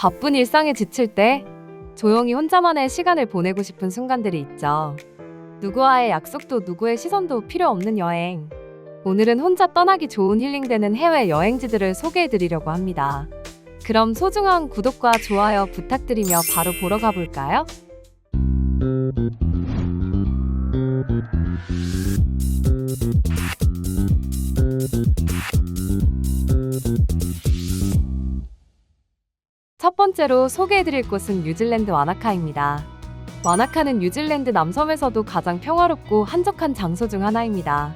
바쁜 일상에 지칠 때 조용히 혼자만의 시간을 보내고 싶은 순간들이 있죠. 누구와의 약속도 누구의 시선도 필요 없는 여행. 오늘은 혼자 떠나기 좋은 힐링되는 해외 여행지들을 소개해 드리려고 합니다. 그럼 소중한 구독과 좋아요 부탁드리며 바로 보러 가볼까요? 번째로 소개해드릴 곳은 뉴질랜드 와나카입니다. 와나카는 뉴질랜드 남섬에서도 가장 평화롭고 한적한 장소 중 하나입니다.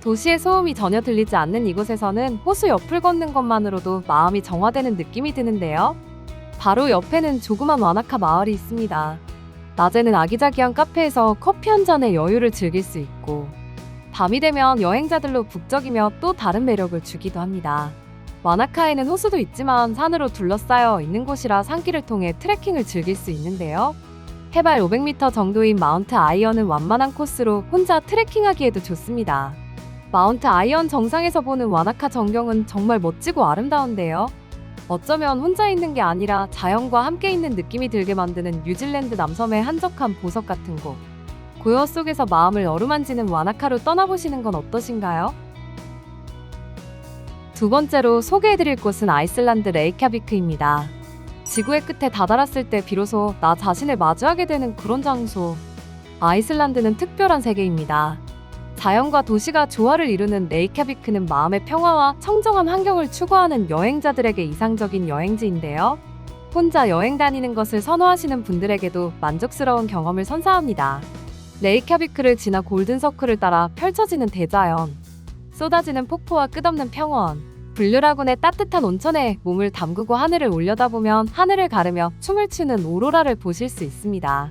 도시의 소음이 전혀 들리지 않는 이곳에서는 호수 옆을 걷는 것만으로도 마음이 정화되는 느낌이 드는데요. 바로 옆에는 조그만 와나카 마을이 있습니다. 낮에는 아기자기한 카페에서 커피 한 잔의 여유를 즐길 수 있고, 밤이 되면 여행자들로 북적이며 또 다른 매력을 주기도 합니다. 와나카에는 호수도 있지만 산으로 둘러싸여 있는 곳이라 산길을 통해 트레킹을 즐길 수 있는데요. 해발 500m 정도인 마운트 아이언은 완만한 코스로 혼자 트레킹하기에도 좋습니다. 마운트 아이언 정상에서 보는 와나카 전경은 정말 멋지고 아름다운데요. 어쩌면 혼자 있는 게 아니라 자연과 함께 있는 느낌이 들게 만드는 뉴질랜드 남섬의 한적한 보석 같은 곳. 고요 속에서 마음을 어루만지는 와나카로 떠나보시는 건 어떠신가요? 두 번째로 소개해드릴 곳은 아이슬란드 레이캬비크입니다. 지구의 끝에 다다랐을 때 비로소 나 자신을 마주하게 되는 그런 장소. 아이슬란드는 특별한 세계입니다. 자연과 도시가 조화를 이루는 레이캬비크는 마음의 평화와 청정한 환경을 추구하는 여행자들에게 이상적인 여행지인데요. 혼자 여행 다니는 것을 선호하시는 분들에게도 만족스러운 경험을 선사합니다. 레이캬비크를 지나 골든서클을 따라 펼쳐지는 대자연, 쏟아지는 폭포와 끝없는 평원, 블루라군의 따뜻한 온천에 몸을 담그고 하늘을 올려다보면 하늘을 가르며 춤을 추는 오로라를 보실 수 있습니다.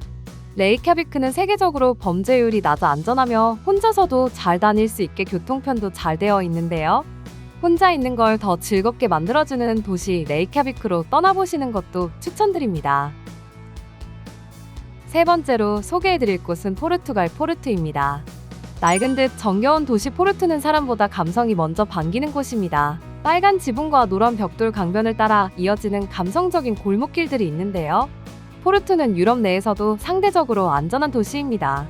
레이캬비크는 세계적으로 범죄율이 낮아 안전하며 혼자서도 잘 다닐 수 있게 교통편도 잘 되어 있는데요. 혼자 있는 걸 더 즐겁게 만들어주는 도시 레이캬비크로 떠나보시는 것도 추천드립니다. 세 번째로 소개해드릴 곳은 포르투갈 포르투입니다. 낡은 듯 정겨운 도시 포르투는 사람보다 감성이 먼저 반기는 곳입니다. 빨간 지붕과 노란 벽돌 강변을 따라 이어지는 감성적인 골목길들이 있는데요. 포르투는 유럽 내에서도 상대적으로 안전한 도시입니다.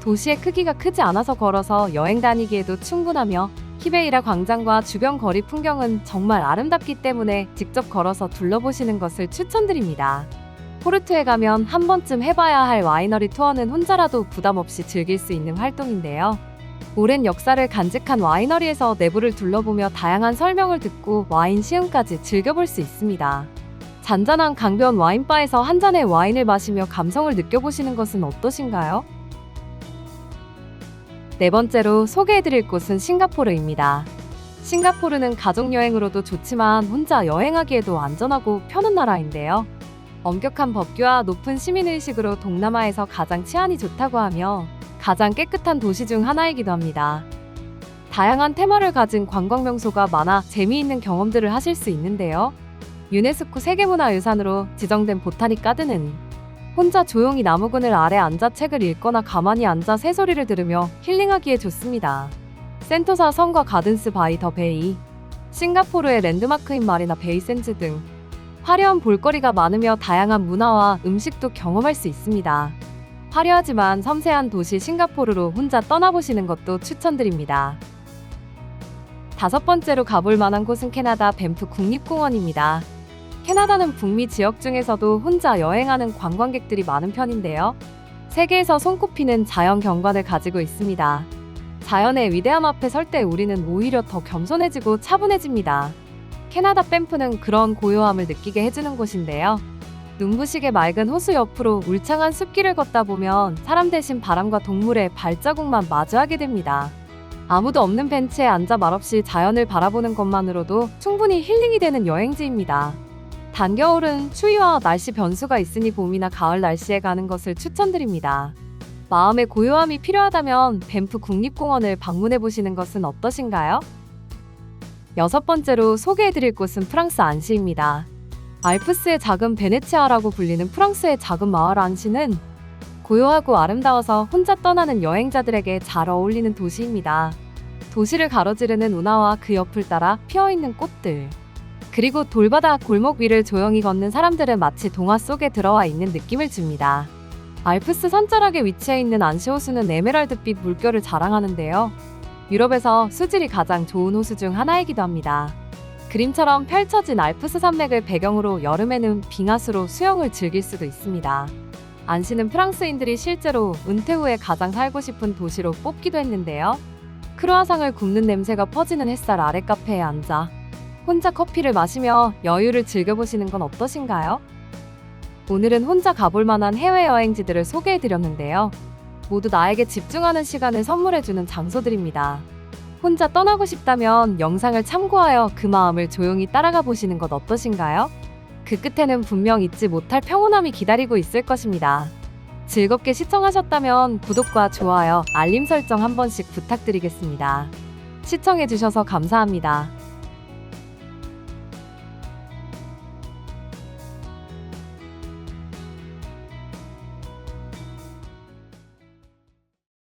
도시의 크기가 크지 않아서 걸어서 여행 다니기에도 충분하며 히베이라 광장과 주변 거리 풍경은 정말 아름답기 때문에 직접 걸어서 둘러보시는 것을 추천드립니다. 포르투에 가면 한 번쯤 해봐야 할 와이너리 투어는 혼자라도 부담 없이 즐길 수 있는 활동인데요. 오랜 역사를 간직한 와이너리에서 내부를 둘러보며 다양한 설명을 듣고 와인 시음까지 즐겨볼 수 있습니다. 잔잔한 강변 와인바에서 한 잔의 와인을 마시며 감성을 느껴보시는 것은 어떠신가요? 네 번째로 소개해드릴 곳은 싱가포르입니다. 싱가포르는 가족여행으로도 좋지만 혼자 여행하기에도 안전하고 편한 나라인데요. 엄격한 법규와 높은 시민의식으로 동남아에서 가장 치안이 좋다고 하며 가장 깨끗한 도시 중 하나이기도 합니다. 다양한 테마를 가진 관광 명소가 많아 재미있는 경험들을 하실 수 있는데요. 유네스코 세계문화유산으로 지정된 보타닉 가든은 혼자 조용히 나무 그늘 아래 앉아 책을 읽거나 가만히 앉아 새소리를 들으며 힐링하기에 좋습니다. 센토사 성과 가든스 바이 더 베이, 싱가포르의 랜드마크인 마리나 베이센즈 등 화려한 볼거리가 많으며 다양한 문화와 음식도 경험할 수 있습니다. 화려하지만 섬세한 도시 싱가포르로 혼자 떠나보시는 것도 추천드립니다. 다섯 번째로 가볼 만한 곳은 캐나다 밴프 국립공원입니다. 캐나다는 북미 지역 중에서도 혼자 여행하는 관광객들이 많은 편인데요. 세계에서 손꼽히는 자연 경관을 가지고 있습니다. 자연의 위대함 앞에 설 때 우리는 오히려 더 겸손해지고 차분해집니다. 캐나다 밴프는 그런 고요함을 느끼게 해주는 곳인데요. 눈부시게 맑은 호수 옆으로 울창한 숲길을 걷다 보면 사람 대신 바람과 동물의 발자국만 마주하게 됩니다. 아무도 없는 벤치에 앉아 말없이 자연을 바라보는 것만으로도 충분히 힐링이 되는 여행지입니다. 단겨울은 추위와 날씨 변수가 있으니 봄이나 가을 날씨에 가는 것을 추천드립니다. 마음의 고요함이 필요하다면 밴프 국립공원을 방문해 보시는 것은 어떠신가요? 여섯 번째로 소개해 드릴 곳은 프랑스 안시입니다. 알프스의 작은 베네치아라고 불리는 프랑스의 작은 마을 안시는 고요하고 아름다워서 혼자 떠나는 여행자들에게 잘 어울리는 도시입니다. 도시를 가로지르는 운하와 그 옆을 따라 피어있는 꽃들, 그리고 돌바닥 골목 위를 조용히 걷는 사람들은 마치 동화 속에 들어와 있는 느낌을 줍니다. 알프스 산자락에 위치해 있는 안시호수는 에메랄드빛 물결을 자랑하는데요. 유럽에서 수질이 가장 좋은 호수 중 하나이기도 합니다. 그림처럼 펼쳐진 알프스 산맥을 배경으로 여름에는 빙하수로 수영을 즐길 수도 있습니다. 안시는 프랑스인들이 실제로 은퇴 후에 가장 살고 싶은 도시로 뽑기도 했는데요. 크루아상을 굽는 냄새가 퍼지는 햇살 아래 카페에 앉아 혼자 커피를 마시며 여유를 즐겨보시는 건 어떠신가요? 오늘은 혼자 가볼 만한 해외여행지들을 소개해드렸는데요. 모두 나에게 집중하는 시간을 선물해주는 장소들입니다. 혼자 떠나고 싶다면 영상을 참고하여 그 마음을 조용히 따라가 보시는 것 어떠신가요? 그 끝에는 분명 잊지 못할 평온함이 기다리고 있을 것입니다. 즐겁게 시청하셨다면 구독과 좋아요, 알림 설정 한 번씩 부탁드리겠습니다. 시청해주셔서 감사합니다.